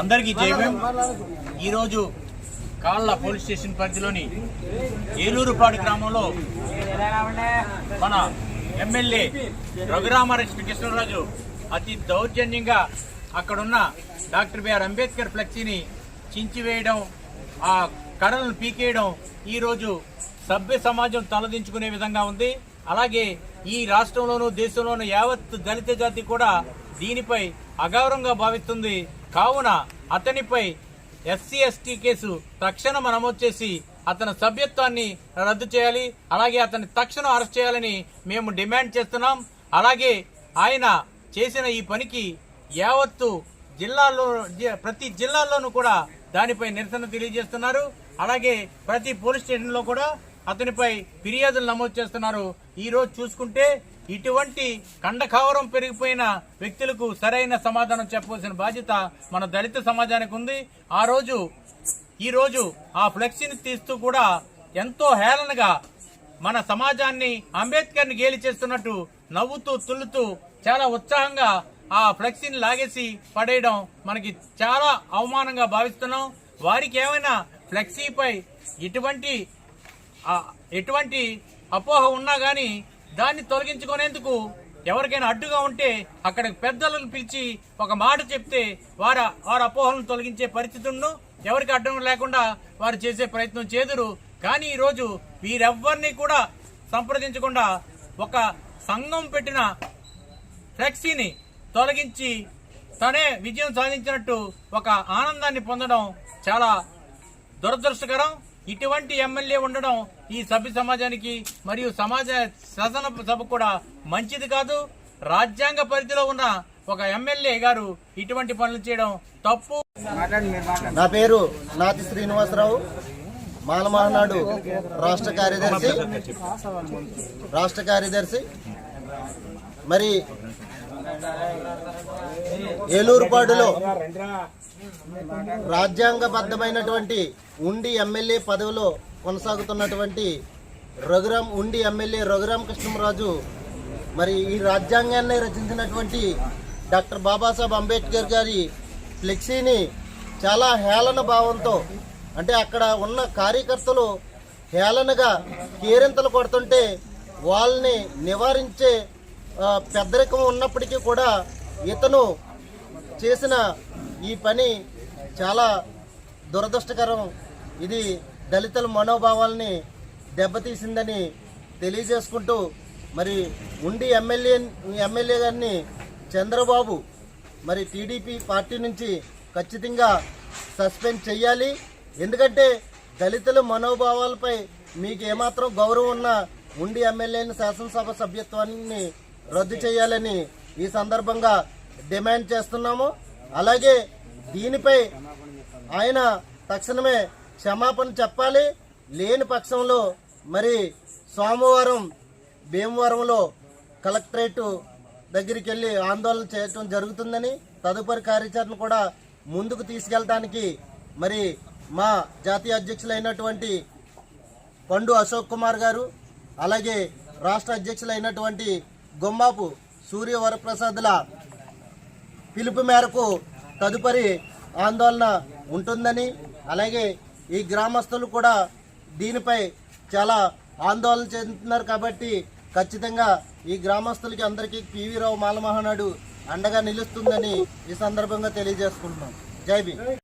అందరికీ జయభీం ఈరోజు కాళ్ళ పోలీస్ స్టేషన్ పరిధిలోని ఏలూరుపాడు గ్రామంలో మన ఎమ్మెల్యే రఘురామారెడ్డి కృష్ణరాజు అతి దౌర్జన్యంగా అక్కడున్న డాక్టర్ బిఆర్ అంబేద్కర్ ఫ్లెక్సీని చించివేయడం ఆ కర్రలను పీకేయడం ఈరోజు సభ్య సమాజం తలదించుకునే విధంగా ఉంది. అలాగే ఈ రాష్ట్రంలోనూ దేశంలోనూ యావత్ దళిత జాతి కూడా దీనిపై అగౌరవంగా భావిస్తుంది. కావున అతనిపై ఎస్సీ ఎస్టీ కేసు తక్షణం నమోదు చేసి అతని సభ్యత్వాన్ని రద్దు చేయాలి. అలాగే అతన్ని తక్షణం అరెస్ట్ చేయాలని మేము డిమాండ్ చేస్తున్నాం. అలాగే ఆయన చేసిన ఈ పనికి యావత్తు జిల్లాలో జి- ప్రతి జిల్లాల్లోనూ కూడా దానిపై నిరసన తెలియజేస్తున్నారు. అలాగే ప్రతి పోలీస్ స్టేషన్లో కూడా అతనిపై ఫిర్యాదులు నమోదు చేస్తున్నారు. ఈ రోజు చూసుకుంటే ఇటువంటి కండకావరం పెరిగిపోయిన వ్యక్తులకు సరైన సమాధానం చెప్పవలసిన బాధ్యత మన దళిత సమాజానికి ఉంది. ఆ రోజు ఈ రోజు ఆ ఫ్లెక్సీని తీస్తూ కూడా ఎంతో హేళనగా మన సమాజాన్ని అంబేద్కర్ని గేలి చేస్తున్నట్టు నవ్వుతూ తుల్లుతూ చాలా ఉత్సాహంగా ఆ ఫ్లెక్సీని లాగేసి పడేయడం మనకి చాలా అవమానంగా భావిస్తున్నాం. వారికి ఏమైనా ఫ్లెక్సీపై ఇటువంటి ఎటువంటి అపోహ ఉన్నా కానీ దాన్ని తొలగించుకునేందుకు ఎవరికైనా అడ్డుగా ఉంటే అక్కడ పెద్దలను పిలిచి ఒక మాట చెప్తే వారు వారి అపోహలను తొలగించే పరిస్థితులను ఎవరికి అడ్డం లేకుండా వారు చేసే ప్రయత్నం చేదురు. కానీ ఈరోజు వీరెవ్వరిని కూడా సంప్రదించకుండా ఒక సంఘం పెట్టిన ఫ్లెక్సీని తొలగించి తనే విజయం సాధించినట్టు ఒక ఆనందాన్ని పొందడం చాలా దురదృష్టకరం. ఇటువంటి ఎమ్మెల్యే ఉండడం ఈ సభ్య సమాజానికి మరియు సమాజ శాసన సభ కూడా మంచిది కాదు. రాజ్యాంగ పరిధిలో ఉన్న ఒక ఎమ్మెల్యే గారు ఇటువంటి పనులు చేయడం తప్పు. నా పేరు నాతి శ్రీనివాసరావు. మాలమహనాడు రాష్ట్ర కార్యదర్శి. రాష్ట్ర కార్యదర్శి. మరి ఏలూరుపాడులో రాజ్యాంగబద్ధమైనటువంటి ఉండి ఎమ్మెల్యే పదవిలో కొనసాగుతున్నటువంటి రఘురాం ఉండి ఎమ్మెల్యే రఘురామ కృష్ణరాజు మరి ఈ రాజ్యాంగాన్ని రచించినటువంటి డాక్టర్ బాబాసాహెబ్ అంబేద్కర్ గారి ఫ్లెక్సీని చాలా హేళన భావంతో అంటే అక్కడ ఉన్న కార్యకర్తలు హేళనగా కేరింతలు కొడుతుంటే వాళ్ళని నివారించే పెద్దరికం ఉన్నప్పటికీ కూడా ఇతను చేసిన ఈ పని చాలా దురదృష్టకరం. ఇది దళితుల మనోభావాల్ని దెబ్బతీసిందని తెలియజేసుకుంటూ మరి ఉండి ఎమ్మెల్యే ఎమ్మెల్యే గారిని చంద్రబాబు మరి టీడీపీ పార్టీ నుంచి ఖచ్చితంగా సస్పెండ్ చేయాలి ఎందుకంటే దళితుల మనోభావాలపై మీకు ఏమాత్రం గౌరవం ఉన్నా ఉండి ఎమ్మెల్యేని శాసనసభ సభ్యత్వాన్ని రద్దు చేయాలని ఈ సందర్భంగా డిమాండ్ చేస్తున్నాము. అలాగే దీనిపై ఆయన తక్షణమే క్షమాపణ చెప్పాలి. లేని పక్షంలో మరి సోమవారం భీమవరంలో కలెక్టరేట్ దగ్గరికి వెళ్ళి ఆందోళన చేయటం జరుగుతుందని తదుపరి కార్యాచరణ కూడా ముందుకు తీసుకెళ్ళడానికి మరి మా జాతీయ అధ్యక్షులైనటువంటి పండు అశోక్ కుమార్ గారు అలాగే రాష్ట్ర అధ్యక్షులైనటువంటి గుమ్మాపు సూర్య వరప్రసాద్ల పిలుపు మేరకు తదుపరి ఆందోళన ఉంటుందని అలాగే ఈ గ్రామస్తులు కూడా దీనిపై చాలా ఆందోళన చెందుతున్నారు కాబట్టి ఖచ్చితంగా ఈ గ్రామస్తులకి అందరికీ పివి రావు మాలమహనాడు అండగా నిలుస్తుందని ఈ సందర్భంగా తెలియజేసుకుంటున్నాం. జై భీమ్.